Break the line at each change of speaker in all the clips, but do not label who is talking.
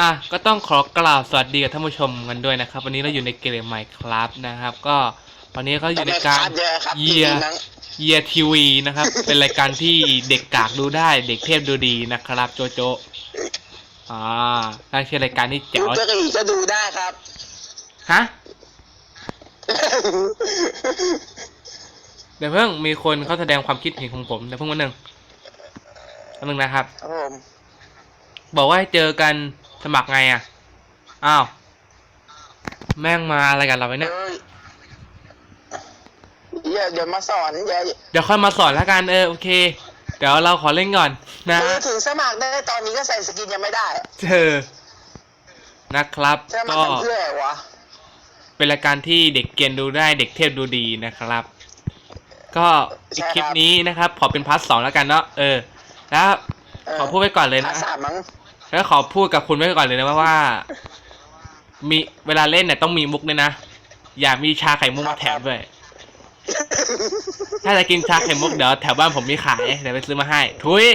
อะก็ต้องขอกล่าวสวัสดีกับท่านผู้ชมกันด้วยนะครับ วันนี้เราอยู่ในเกมใหม่ครับนะครับ ก็วันนี้เขาอยู่ในการ
เยอะครับ
เยีย
จริงๆมั้ง
เยียทีวีนะครับ เป็นรายการที่เด็กกากดูได้ เด็กเทพดูดีนะครับ โจโจอ่าถ้าชื่อรายการที่แจ๋
ยู
ว
เบอรี่ก็ดูได้ครับ
ฮะเดี๋ยวเพิ่งมีคนเขาแสดงความคิดเห็นของผมเดี๋ยวเพิ่งวันหนึ่งวันหนึ่งนะครับ
ครับผม
บอกว่าให้เจอกันสมัครไงอะ อ้าว แม่งมาอะไรกันเราไว้เนี่ย
เอ้ยเดี๋ยวเดี๋ยวมาสอนเดี๋ยว
เดี๋ยวค่อยมาสอนแล้วกันเออโอเค เดี๋ยวเราขอเล่นก่อนนะ
มือถึงสมัครได้ตอนนี้ก็ใส่สกินยังไม่ได้
เธอนะครับ
สมัค
ก็
รทำเพื่ออะไรวะ
เป็นรายการที่เด็กเกรียนดูได้เด็กเทพดูดีนะครับ ก็อีกคลิปนี้นะครับ ขอเป็นพาร์ทสองแล้วกันเนาะเออแล้ว
เออ
ขอพูดไว้ก่อนเลย
ภา
นะ
ษามั้ง
แล้วขอพูดกับคุณไว้ก่อนเลยนะว่าว่ามีเวลาเล่นเนี่ยต้องมีมุกด้วยนะ อย่ามีชาไข่มุกมาแถมด้วย ถ้าจะกินชาไข่มุกเดี๋ยวแถวบ้านผมมีขายเดี๋ยวไปซื้อมาให้ ทุย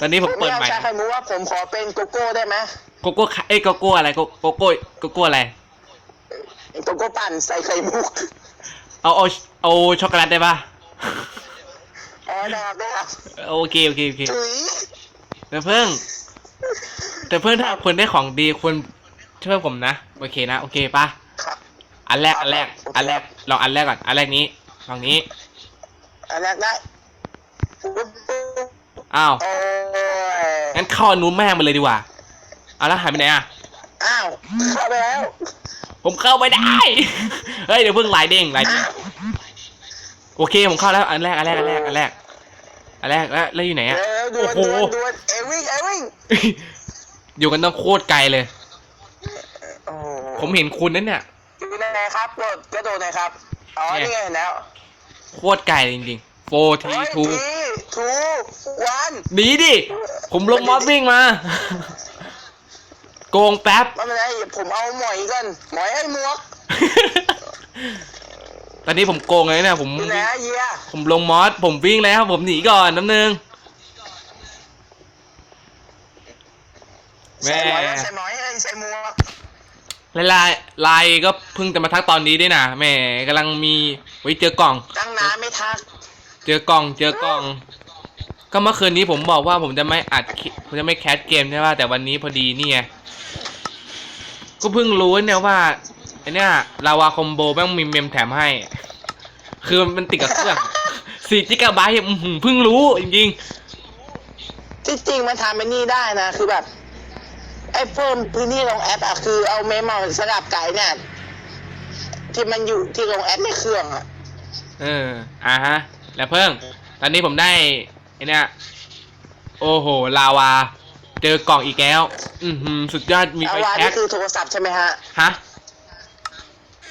ตอนนี้ผมเปิด
ไเอา
ใหม่
ชาไข่มุกว่าผมขอเป็นโกโก้ได้ไหม
โกโก้ไข่เอ้ยโกโก้อะไรโกโกโก้โกโก้อะไร
โกโก้ปั่นใส่ไข่มุก
เอาเอาเอาช็อกโกแลตได้ปะ
อ๋อได้ครับได้ครับ
โอเคโอเคโอเค
ถุย
แต่เพิ่ง แต่เพิ่งถ้าคุณได้ของดีคุณช่วยผมนะโอเคนะโอเคปะ
ครับ
อันแรกอันแรกอันแรกลองอันแรกก่อนอันแรกนี้ลองนี้
อันแรกได้
อ้าว
โอ้ย
งั้นเข้าอันนู้นแม่งไปเลยดีกว่าเอาแล้วหายไปไหนอะ
อ้าวเข้าไปแล้ว
ผมเข้าไม่ได้ เฮ้ยเดี๋ยวเพิ่งลายเด้งลายเด้ง
อ้าว
โอเคผมเข้าแล้วอันแรกอันแรกอันแรกอันแรกอันแรกแล้วแล้วอยู่ไหนอะ
เร็วด่
โอ้
วน
โห
ด่วนด่วนเอวิ่งเอวิ่ง
อยู่กันต้องโคตรไกลเลย
โอ้โห
ผมเห็นคุณนั่นเนี่ย
อยู่ไหนครับกดกระโดดหน่อยครับอ๋อ
เนี่ย
นี่ไงเห็นแล้ว
โคตรไกลเลยจริงๆโฟที
โอ้ย
ทู
ทีทูวัน
หนีดิผมลงมอสวิ่งมา โกงแป๊บ
ไม่เป็นไรผมเอาหมอยก่อนหมอยไอ้หมวก
ตอนนี้ผมโกงเลยเนี่ยผม
อยู่ไหนอะเยีย
ผมลงมอสผมวิ่งแล้วผมหนีก่อนน้ำนึง แม่
ใส่หมอยใส่หมอยเอ้ยใส่หมวก
ไลน์ไลน์ไลน์ก็เพิ่งจะมาทักตอนนี้ด้วยนะแหม่กำลังมีไว้เจอกล่อง
ตั้งนานไม่ทัก
เจอกล่องเจอกล่อง ก็เมื่อคืนนี้ผมบอกว่าผมจะไม่อัดคลิปผมจะไม่แคสเกมใช่ป่ะแต่วันนี้พอดีนี่ไงก็เพิ่งรู้เนี่ยว่า ไอเนี้ยลาวาคอมโบแม่งมีเมมแถมให้ คือมันติดกับเครื่องสี่จิกะไบต์อื้อหือเพิ่งรู้จริง
ที่จริงมันทำไอ้นี่ได้นะ คือแบบ ไอ้เพิ่มพื้นที่ลงแอปอะคือเอาเมมมาสลับไก่เนี่ยที่มันอยู่ที่ลงแอปในเครื่องอะ
ๆเอออ่าฮะ แล้วเพิ่ง ตอนนี้ผมได้ไอเนี้ยโอ้โห ลาวา เจอกล่องอีกแล้ว อือหือสุดยอดมี
อา
ไฟ
วา
แช็
นี่
ก
คือโทรศัพท์ใช่ไหมฮะ
ฮะ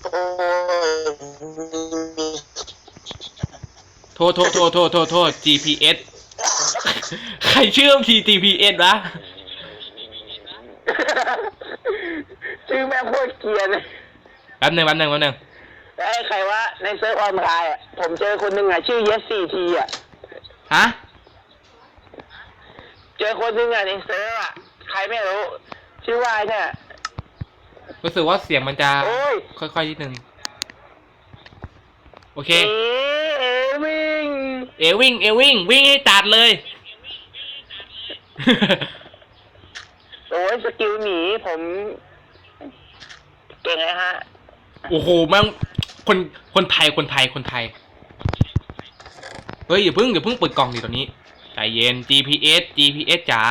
โทษโทษโทษโทษโทษโทษ GPS ใครเชื่อมที GPS วะ
ชื่อแม่งโคตรเกรียนเลย
แป๊บหนึงแป๊บหนึงแป๊บหนึง
ไอ้ใครว่าในเซิร์ฟออนไลน์อะผมเจอคนหนึ่งอะชื่อเยสสี่ทีอะ
ฮะ
เจอคนหนึ่งอะในเซิร์ฟอะใครไม่รู้ ชื่อว่าไอ้เนี่ย
รู้สึกว่าเสียงมันจะ
โอ้ย
ค่อยๆนิดนึง โอเค
เอเอวิ่ง
เอวิ่งเอวิ่งวิ่งให้ตัดเลย
โอ้ยสกิลหนีผม เก่งเลยฮะ
โอ้โหแม่งคนคนไทยคนไทยคนไทย เฮ้ยอย่าเพิ่งอย่าเพิ่งเปิดกล่องดิตอนนี้ใจเย็น GPS GPS จ๋า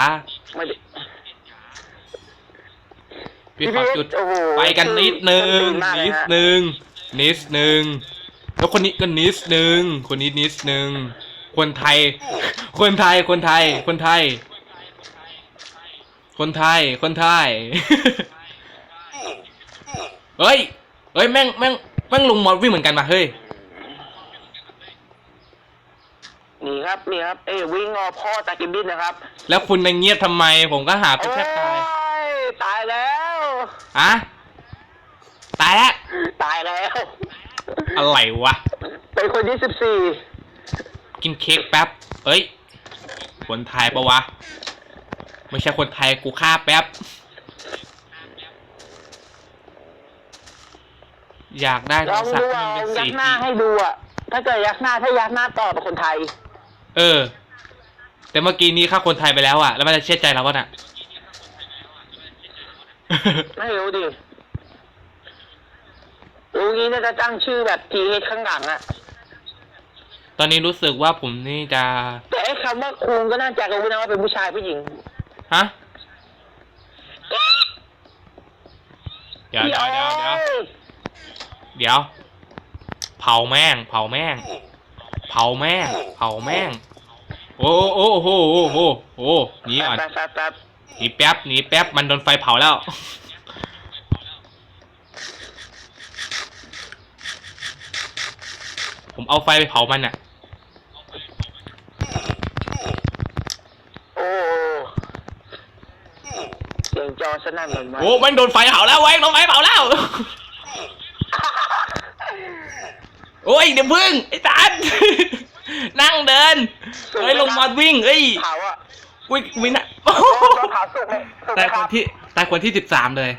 ไม่ได้
พี่ขอจุด
โอ้โห
ไปกันนิดนึง
ตื่นมากเลย
นิด
ฮะ
นึงนิดนึงแล้วคนนี้ก็นิดนึงคนนี้นิดนึงคนไทย คนไทยคนไทย คนไทย คนไทยคนไทย เฮ้ยเฮ้ยแม่งแม่งแม่งลงมอดวิ่งเหมือนกันมาเฮ้ย
นี่ครับนี่ครับ เอ้ยวิ่งงอพ่อตากินบินนะครับ
แล้วคุณยังเงียบทำไมผมก็หาคุณแทบตาย
โอ้ยตายแล้ ว
อะตายแล้ว
ตายแล้ว
อะไรวะ
เป็นคนที่สิบสี่
กินเค้กแป๊บ เอ้ย คนไทยปะวะ ไม่ใช่คนไทยกูฆ่าแป๊บ อยากได้
ล
โท
อ
รงศัพ
ดู
ท์ที่
เอา
มันเป็น
ยั
สี
กหน้าให้ดูอะ ถ้าเกิดยักหน้าถ้ายักหน้าต่อเป็นคนไทย
เออ แต่เมื่อกี้นี้ฆ่าคนไทยไปแล้วอะแล้วมันจะเชื่อใจเราปะน่ะ
ไม่รู้ดิรู้งี้น่าจะตั้งชื่อแบบทีเข้างหลังอะ
ตอนนี้รู้สึกว่าผมนี่จะ
แต่ไอ้คำว่าคุงก็น่าจะรู้นะว่าเป็นผู้ชายผู้หญิง
ฮะ เดี๋ยวเดี๋ยวเดี๋ยวเดี๋ยว
พี่อ้ย
เดี๋ยว เผาแม่ง เผาแม่ง เผาแม่ง เผาแม่ง โอ้โอ้โอ้โหโอ้โหโอ้หนีก่อน
แป๊บแป๊บแป๊บ
หนีแป๊บหนีแป๊บมันโดนไฟเผาแล้ว ผมเอาไฟไปเผามันอะ
โอ้เสียงจอสนั่นเหมือนมัน
โอ้แม่งโดนไฟเผาแล้วเว้ยโดนไฟเผาแล้ว โอ้ยเดี๋ยวพึ่งไอ้ตัน นั่งเดินเฮ้ยลงมาวิ่งเอ้ย
เผาอะ
วิ่งวิ่งนะ
โดนเผาสุกไหมสุกไหม
ตาย
ค
ค
รั
น
บ
ที่ตายคนที่สิบสามเลย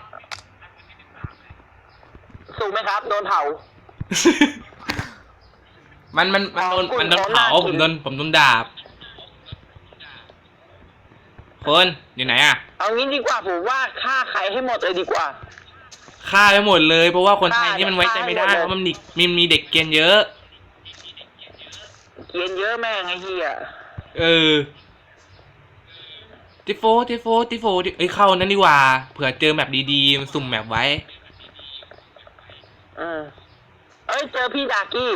สุกไหมครับ โดนเผา
มันมันมันโดน
อ๋อ
มันโดน
คุณ
เผา
โดน
ผมโดนผมโดนดาบคนอยู่ไหนอะ
เอางี้ดีกว่าผมว่าฆ่าใครให้หมดเลยดีกว่า
ฆ่าไปหมดเลย เพราะว่าคนไทย
ฆ่า
นี่มันไว้ใจไม่ได้
ฆ่าให้หมดเลย
เพราะมันมีมีมีเด็กเกรียนเยอะ
เกียนเยอะแม่งไอ้เหี้ย
เออ ติโฟติโฟติโฟติเอ้ยเข้านั่นดีกว่า เผื่อเจอแบบดีๆมันสุ่มแบบไว้
เออเอ้ยเจอพี่ดากี้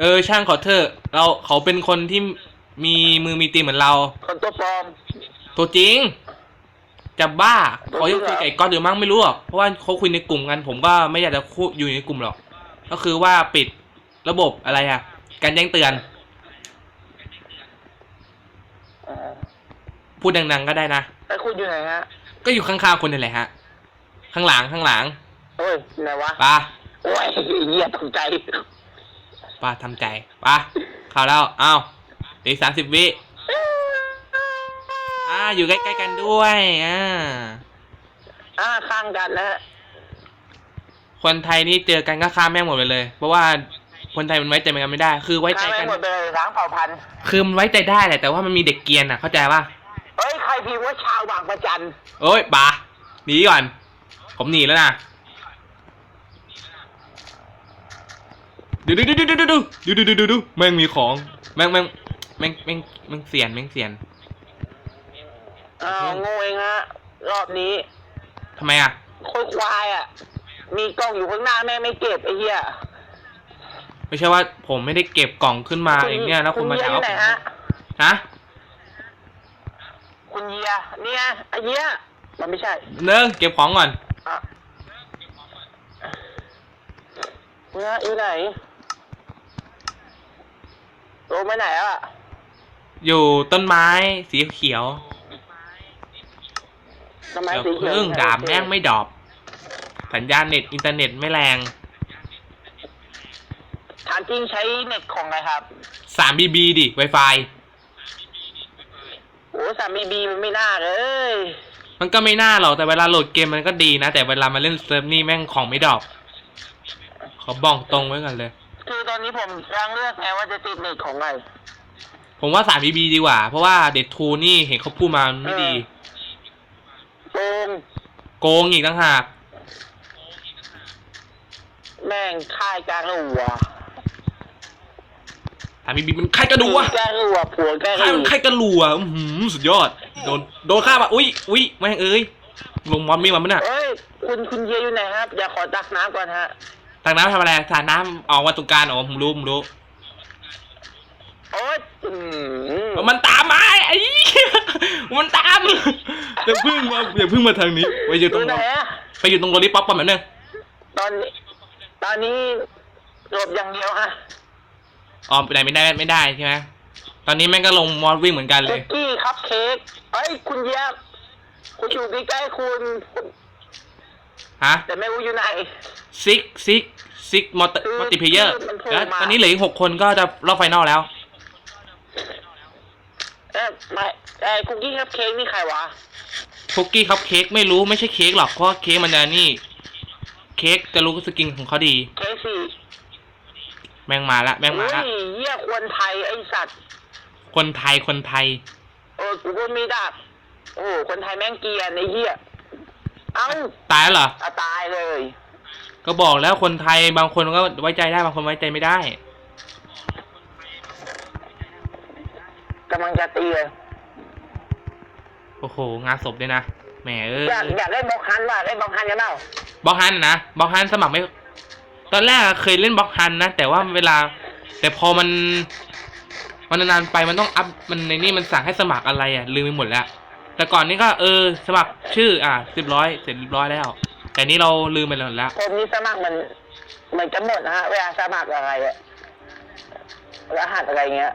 เออ ช่างเขาเถอะ เราเขาเป็นคนที่มีมือมีตีนเหมือนเรา
คนตัวปลอม
ตัวจริง จะบ้า
ตัวจริ
เขา
ง
จะ
เหรอ
คุยกับไอ้ก๊อตหรือมั้งไม่รู้หรอกเพราะว่าเขาคุยในกลุ่มกัน ผมก็ไม่อยากจะคุยอยู่ในกลุ่มหรอก ก็คือว่าปิดระบบอะไรอะการแจ้งเตือน
เออ
พูดดังๆก็ได้นะ
แล้วคุณอยู่ไหนฮะ
ก็อยู่ข้างๆคนนี่แหละฮะ ข้างหลังข้างหลัง
โอ้ยไหนวะ
ป้า
โอ้ยเหี้ยตกใจ
ป้าทำใจป้าเข้าแล้วอ้าวอีกสามสิบวิอ่าอยู่ใกล้ๆกันด้วยอ่า
อ่าข้างกันนะฮะ
คนไทยนี่เจอกันก็ฆ่าแม่งหมดไปเลย เพราะว่าคนไทยมันไว้ใจกันไม่ได้ คือไว้ใจ
ข้าง
กัน
หมดไปเลยล้างเผ่าพันธุ์
คือมันไว้ใจได้แหละแต่ว่ามันมีเด็กเกรียนอะเข้าใจป่ะ
เฮ้ยใคร พิมพ์ว่าชาวบางประจัน
โอ้ยป่าหนีก่อน ผมหนีแล้วนะดูดูดูดูดูดูดูดูดูดูดูแม่งมีของแม่งแม่งแม่งแม่งแม่งเสียนแม่งเสียน
อ้าวโง่เองฮะรอบนี้
ทำไมอะ
โคตรควายอะ มีกล้องอยู่ข้างหน้าแม่งไม่เก็บไอ้เหี้ย
ไม่ใช่ว่าผมไม่ได้เก็บกล่องขึ้นมาอย่างเงี้ยแล้วคุณมา
เยี
ด่า
อยู่
ว่า
ไหน
ผม
ฮะ
ฮะ
คุณเยียเนี่ยไอ้เยียมันไม่ใช่
เนิ่งเก็บของก่อน
อะเนี่ยอยู่ไหนลงไปไหนอะ
อยู่ต้นไม้สีเขียว
ทำไม
เดี๋ยว
สีเขียว
เพิ่งดาบแม่งไม่ดรอบ สัญญาณเน็ตอินเทอร์เน็ตไม่แรง
ถามจริงใช้เน็ตของอะไรครับ
3 BB ดิ Wi-Fi
โอ้สามบีบีมันไม่น่าเลย
มันก็ไม่น่าหรอกแต่เวลาโหลดเกมมันก็ดีนะ แต่เวลามาเล่นเซิร์ฟนี่แม่งของไม่ดรอปเขาบอกตรงไว้กันเลย
คือตอนนี้ผมกำลังเลือกไงว่าจะติดเน็ตของอะไร
ผมว่า3 BB ดีกว่า เพราะว่าเด็ดทูนี่เห็นเขาพูดมามันไม่ดี
โกง
โกงอีกต่างหาก
แม่งค่ายกลางหัว
3 BB มันใครกระดูวะ
แกล้งหัวผัวแกล้ง
ใครมันใครกระลัวอื้อหือสุดยอด โดนโดนฆ่าปะอุ้ยอุ้ยแม่งเอ้ยลงมอนมีมามั้ยน่ะ
เอ้ยคุณคุณเยียอยู่ไหนครับ อย่าขอตักน้ำก่อนฮะ
ตักน้ำทำอะไรสาดน้ำออกวันสงกรารอ๋อผมรู้ผมรู้
โอ๊ยอืม
มันตามมาไอ้เหี้ยมันตามอย่าพึ่งมาอย่าพึ่งมาทางนี้ไปอยู่ต
ดู
รง
ไหนอะ
ไปอยู่ตรงโรลลี่ป๊อปก่อนแบบนึง
ตอนนี้ตอนนี้หลบอย่างเดียวฮะ
อ๋อไปไหนไม่ได้ไม่ได้ใช่ไหมตอนนี้แม่งก็ลงมอสวิ่งเหมือนกันเล
คุ
ย
กกี้คัพเค้กเอ้ยคุณเยียบคุณอยู่ใกล้ๆคุณ
ฮะ
แต่ไม่รู้อยู่ไหน
ซิกซิกซิกมอเตอร์
คือ
มัลติเพเยอร์
คือมันโผล่
แล้ว
มา
ตอนนี้เหลืออีกหกคนก็จะรอบไฟนอลแล้ว
เอ้ยไม่ไอ้คุกกี้คัพเค้กนี่ใครวะ
คุกกี้คัพเค้กไม่รู้ไม่ใช่เค้กหรอกเพราะว่าเค้กมันจะนี่ เค้กจะรู้สกินของเขาดี
เค้กสี่
แม่งมาละแม่งมาละ
เฮ้ยเยี่ยควรไทยไอ้สัตว์
คนไทยคนไทย
เออกูก็มีดาบโอ้โหคนไทยแม่งเกรียนไอ้เหี้ยเอ้า
ตายแล้วเหรอ
เอาตายเลย
ก็บอกแล้วคนไทยบางคนก็ไว้ใจได้บางคนไว้ใจไม่ได้
กำลังจะตีเลย
โอ้โหงานศพด้วยนะแหมเออ
อยากอยากเล่นบล็อกฮันว่ะเล่นบล็อกฮันกันเปล่า
บล็อกฮันนะบล็อกฮันสมัครไม่ ตอนแรกอะเคยเล่นบล็อกฮันนะ แต่ว่าเวลา แต่พอมัน มันนานๆไปมันต้องอัพมันในนี่มันสั่งให้สมัครอะไรอะลืมไปหมดแล้ว แต่ก่อนนี้ก็เออ สมัครชื่ออะสิบร้อยเสร็จเรียบร้อยแล้ว แต่นี้เราลืมไปหมดแล้ว
ผมนี่สมัครมันเหมือนจะหมดนะฮะเวลาสมัครอะไรอะรหัสอะไรเงี้ย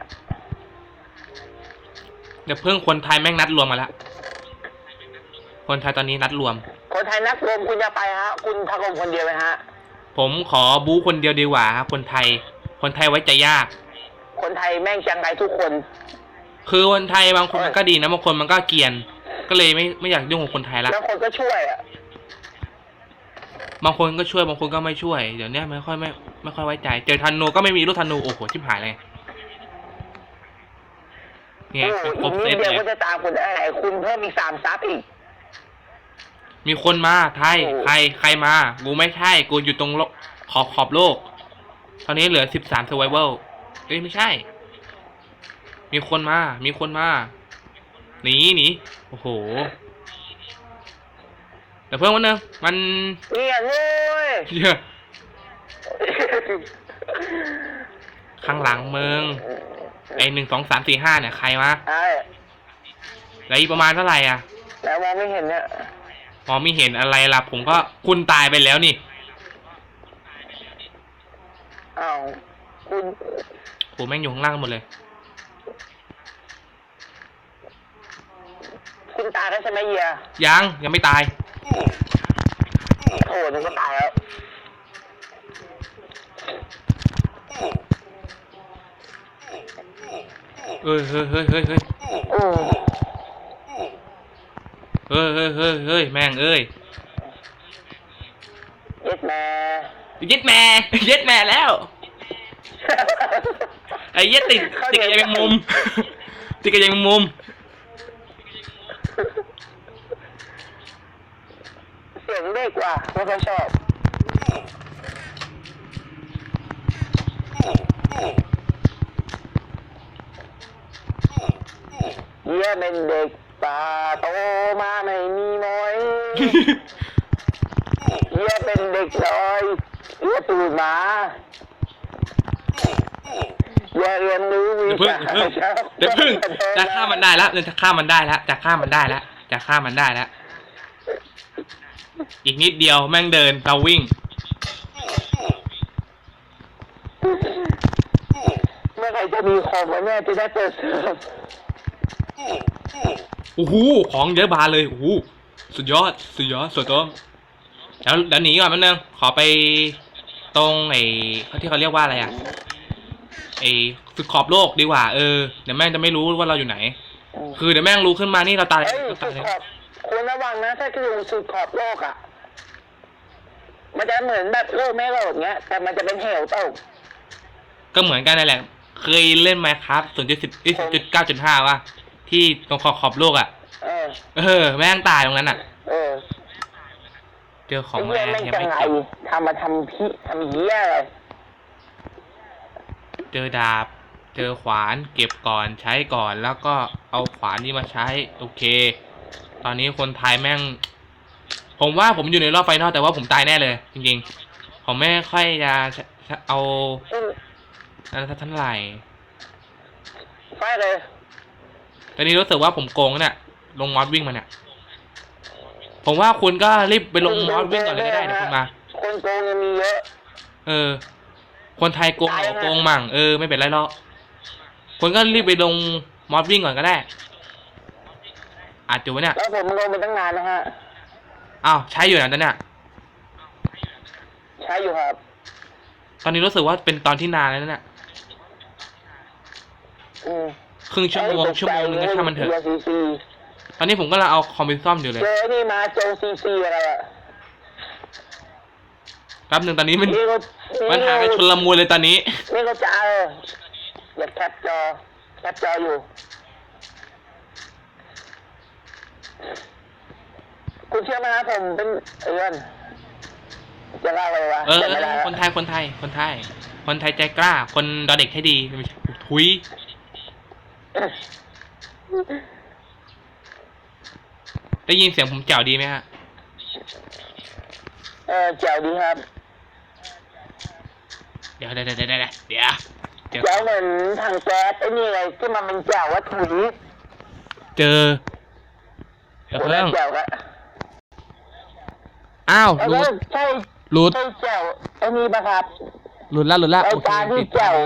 เดี๋ยวเพิ่งคนไทยแม่งนัดรวมมาแล้วคนไทยตอนนี้นัดรวม
คนไทยนักรวมคุณจะไปฮะ คุณทำรวมคนเดียวไหมฮะ
ผมขอบู๊คนเดียวดีกว่าครับคนไทย คนไทยไว้ใจยาก
คนไทยแม่งจังไรทุกคน
คือคนไทยบางคนมันก็ดีนะบางคนมันก็เกรียน ก็เลยไม่ไม่อยากยุ่งกับคนไทยละ
แล้วคนก็ช่วยอะ
บางคนก็ช่วยบางคนก็ไม่ช่วยเดี๋ยวเนี้ยไม่ค่อยไม่ไม่ค่อยไว้ใจ เจอธนูก็ไม่มีลูกธนูโอ้โหชิบหายเลยเนี่ย
โอ้โห
ครบ
อีก
เซ
นิ
ต
ดเดียว
เล
ก็
ย
จะตามคุณได้คุณเพิ่มอีกสามซับอีก
มีคนมาไทย
โอ้
ใครใครมา กูไม่ใช่ กูอยู่ตรงโลกขอบขอบโลก ตอนนี้เหลือสิบสาม survival เอ้ยไม่ใช่ มีคนมา มีคนมา หนีหนีโอ้โหแต่เพิ่มวันนึงมัน
เงียบเว้ย
เยอะข้างหลังมึงไอหนึ่งสองสามสี่ห้าเนี่ยใครมา
ไอ้
แล้วอีกประมาณเท่าไหร่อะ
แล้วมองไม่เห็นเนี่ย
มองไม่เห็นอะไรล่ะผมก็คุณตายไปแล้วนี่
อ้าวคุณ
ผมแม่งอยู่ข้างล่างหมดเลย
คุณตายแล้วใช่ไหมเฮีย
ยังยังไม่ตาย
โอ้นึกว่าตายแล้ว
เฮ้ยเฮ้ยเฮ้ยเฮ้ยเฮ้ย
อืม
เฮ้ยเฮ้ยเฮ้ยเฮ้ยแม่งเอ้ย
เย็ดแม่
เย็ดแม่เย็ดแม่แล้ว ไอ้เย็ดติดติดกับยังมุม ติดกับยังมุม
เสียงเด็กว่ะไม่ค่อยชอบเยี่ยเป็นเด็ก ตาโตมาไม่มีน้อยเยี่ยเป็นเด็กน้อยเยี่ยตูดหมาเยี่ยเรียนรู้วิ
เดี๋ยวพึ่ง
ชา
เดี๋ยวพึ่งเดี๋ยวพึ่งจะฆ่ามันได้แล้วจะฆ่ามันได้แล้วจะฆ่ามันได้แล้วจะฆ่ามันได้แล้วอีกนิดเดียวแม่งเดินเราวิ่ง
เมื่อไหร่จะมีคอมวะเนี่ยจะได้เปิดเซิร์ฟ
โอ้โหของเยอะบานเลยโอ้โหสุดยอด สุดยอดสุดยอดแล้วเดี๋ยวหนีก่อนแป๊บนึงขอไปตรงไอ้เขาที่เขาเรียกว่าอะไรอะไอ้สุดขอบโลกดีกว่าเออเดี๋ยวแม่งจะไม่รู้ว่าเราอยู่ไหน คือเดี๋ยวแม่งรู้ขึ้นมานี่เราตาย
เอ้ย
เรา
สุ
ตาย
ด
เลย
ขอบควรระวังนะถ้าคือลงสุดขอบโลกอะ มันจะเหมือนแบบโลกไม่โลกเงี้ย แต่มันจะเป็นเหวตก
ก็เหมือนกันนั่นแหละ เคยเล่นไหมครับศูนย์จุดสิบจุดเก้าจุดห้าว่ะ ที่ตรงขอบขอบโลกอะ
เออ
เออ แม่งตายตรงนั้นอะ
เออ
เจอของ
ไอ้
แร
เหี้ย
ง
แม่ง
ยัง
จัง
ไม่
ไร
เก็บ
ทำมาทำพี่ทำเหี้ยอะไร
เจอดาบ เจอขวานเก็บก่อนใช้ก่อนแล้วก็เอาขวานนี้มาใช้ โอเค ตอนนี้คนไทยแม่ง ผมว่าผมอยู่ในรอบไฟนอลแต่ว่าผมตายแน่เลย จริงๆ ผมไม่ค่อยจะเอา
อืม
อะไรเท่าไหร่
ไฟเลย
ตอนนี้รู้สึกว่าผมโกงแล้วเนี่ยลงมอสวิ่งมาเนี่ย ผมว่าคุณก็รีบไปลงมอสวิ่งก่อนเลยก็ได้เดี๋ยวคุณมา
คนโกงยังมีเยอะ
เออ คนไทยโกงหน่อยโกงมั่งเออไม่เป็นไรหรอกคุณก็รีบไปลงมอสวิ่งก่อนก็ได้อัดอยู่วะเนี่ย
แล้วผมลงไปตั้งนานนะฮะ
อ้าวใช้อยู่นะตอนเนี้ย
ใช้อยู่ครับ
ตอนนี้รู้สึกว่าเป็นตอนที่นานแล้วนะเนี่ย
อืม
ครึ่งชั่วโมงชั่วโมงนึงก็ช่างมันเถอะ
ซีซี
ตอนนี้ผมก็เลยเอาคอมพิวซ่อมอยู่เลย
เจอนี่มาโจซีซีอะไรอะ
แป๊บหนึ่งตอนนี้มัน
นี่ก็
มันหากันชุลมุนเลยตอนนี้
นี่ก็จะเอาอยากแคปจอแคปจออยู่ คุณเชื่อไหมครับผมเป็นเอือนจะเล่าอะไรวะ
เออ
จำไม่ได้ละ
คนไทยคนไทย คนไทย คนไทยใจกล้า คนดอเด็กให้ดีไม่ใช่ทุย ได้ยินเสียงผมแจ๋วดีไหมฮะ
เออแจ๋วดีครับ
เดี๋ยวเดี๋ยวเดี๋ยวเดี๋ยวเดี๋ยวเดี๋ยว
แจ๋วเหมือนถังแก๊สไอ้นี่ไงที่มันเป็นแจ๋ววัตถุดิบ
เจอเดี๋ยวเพิ่ง
แจ๋วอะ
อ้าว
แล้ว
หลุ
ก็
ด
ใช่
หลุด
ใช่แจ๋วไอ้นี่ปะครับ
หลุดแล้วหลุดแล้ว
ราย
โอเค
การที่
ติด
แจ๋ว